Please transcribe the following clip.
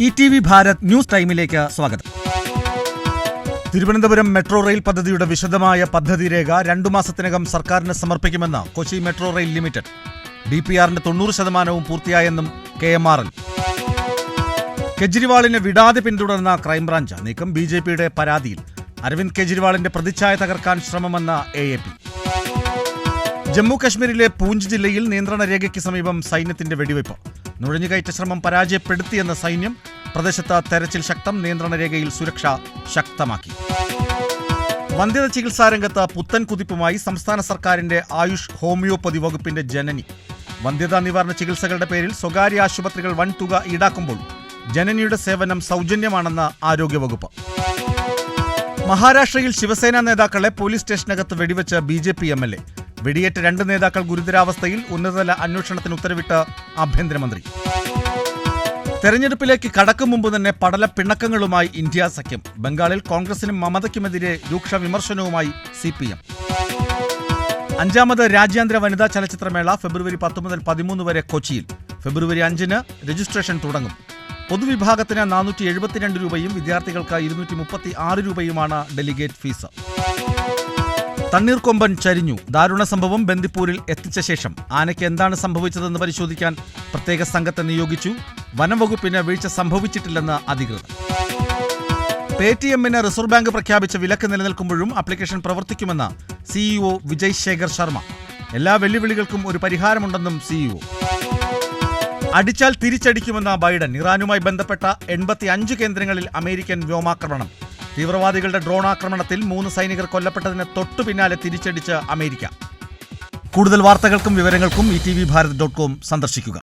E T V Bharat news ടൈമിലേക്ക് സ്വാഗതം. Thiruvananthapuram metro rail പദ്ധതിയുടെ വിശദമായ പദ്ധതി രേഖ രണ്ടു മാസത്തിനകം സർക്കാരിന് സമർപ്പിക്കുമെന്ന് Kochi metro rail limited. D P ആറിന്റെ തൊണ്ണൂറ് ശതമാനവും പൂർത്തിയായെന്നും കെ എം ആർ എൽ. കെജ്രിവാളിനെ വിടാതെ പിന്തുടർന്ന ക്രൈംബ്രാഞ്ച് നീക്കം ബി ജെ പിയുടെ പരാതിയിൽ. അരവിന്ദ് കെജ്രിവാളിന്റെ പ്രതിച്ഛായ തകർക്കാൻ ശ്രമമെന്ന എ എ പി. ജമ്മു കശ്മീരിലെ പൂഞ്ച് ജില്ലയിൽ നിയന്ത്രണ രേഖയ്ക്ക് സമീപം സൈന്യത്തിന്റെ വെടിവയ്പ്. നുഴഞ്ഞുകയറ്റ ശ്രമം പരാജയപ്പെടുത്തിയെന്ന സൈന്യം പ്രദേശത്ത് തെരച്ചിൽ ശക്തം നിയന്ത്രണ രേഖയിൽ സുരക്ഷ ശക്തമാക്കി. വന്ധ്യത ചികിത്സാ രംഗത്ത് പുത്തൻ കുതിപ്പുമായി സംസ്ഥാന സർക്കാരിന്റെ ആയുഷ് ഹോമിയോപ്പതി വകുപ്പിന്റെ ജനനി. വന്ധ്യതാ നിവാരണ ചികിത്സകളുടെ പേരിൽ സ്വകാര്യ ആശുപത്രികൾ വൻ തുക ഈടാക്കുമ്പോൾ ജനനിയുടെ സേവനം സൗജന്യമാണെന്ന് ആരോഗ്യവകുപ്പ്. മഹാരാഷ്ട്രയിൽ ശിവസേന നേതാക്കളെ പോലീസ് സ്റ്റേഷനകത്ത് വെടിവെച്ച് B J P M L A. വെടിയേറ്റ രണ്ട് നേതാക്കൾ ഗുരുതരാവസ്ഥയിൽ ഉന്നതതല അന്വേഷണത്തിന് ഉത്തരവിട്ട് ആഭ്യന്തരമന്ത്രി. തെരഞ്ഞെടുപ്പിലേക്ക് കടക്കും മുമ്പ് തന്നെ പടല പിണക്കങ്ങളുമായി ഇന്ത്യ സഖ്യം. ബംഗാളിൽ കോൺഗ്രസിനും മമതയ്ക്കുമെതിരെ രൂക്ഷ വിമർശനവുമായി സി പി എം അഞ്ചാമത് രാജ്യാന്തര വനിതാ ചലച്ചിത്രമേള ഫെബ്രുവരി പത്ത് മുതൽ പതിമൂന്ന് വരെ കൊച്ചിയിൽ. ഫെബ്രുവരി അഞ്ചിന് രജിസ്ട്രേഷൻ തുടങ്ങും. പൊതുവിഭാഗത്തിന് നാനൂറ്റി എഴുപത്തിരണ്ട് രൂപയും വിദ്യാർത്ഥികൾക്ക് ഇരുന്നൂറ്റി മുപ്പത്തി ആറ് രൂപയുമാണ് ഡെലിഗേറ്റ് ഫീസ്. തണ്ണീർക്കൊമ്പൻ ചരിഞ്ഞു. ദാരുണ സംഭവം ബന്ദിപ്പൂരിൽ എത്തിച്ച ശേഷം. ആനയ്ക്ക് എന്താണ് സംഭവിച്ചതെന്ന് പരിശോധിക്കാൻ പ്രത്യേക സംഘത്തെ നിയോഗിച്ചു. വനംവകുപ്പിന് വീഴ്ച സംഭവിച്ചിട്ടില്ലെന്ന് അധികൃതർ. പേടിഎമ്മിന് റിസർവ് ബാങ്ക് പ്രഖ്യാപിച്ച വിലക്ക് നിലനിൽക്കുമ്പോഴും ആപ്ലിക്കേഷൻ പ്രവർത്തിക്കുമെന്ന് സിഇഒ വിജയ് ശേഖർ ശർമ്മ. എല്ലാ വെല്ലുവിളികൾക്കും ഒരു പരിഹാരമുണ്ടെന്നും സിഇഒ. അടിച്ചാൽ തിരിച്ചടിക്കുമെന്ന ബൈഡൻ. ഇറാനുമായി ബന്ധപ്പെട്ട എൺപത്തി അഞ്ച് കേന്ദ്രങ്ങളിൽ അമേരിക്കൻ വ്യോമാക്രമണം. തീവ്രവാദികളുടെ ഡ്രോൺ ആക്രമണത്തിൽ മൂന്ന് സൈനികർ കൊല്ലപ്പെട്ടതിന് തൊട്ടു പിന്നാലെ തിരിച്ചടിച്ച് അമേരിക്ക. കൂടുതൽ വാർത്തകൾക്കും വിവരങ്ങൾക്കും E T V Bharat dot com സന്ദർശിക്കുക.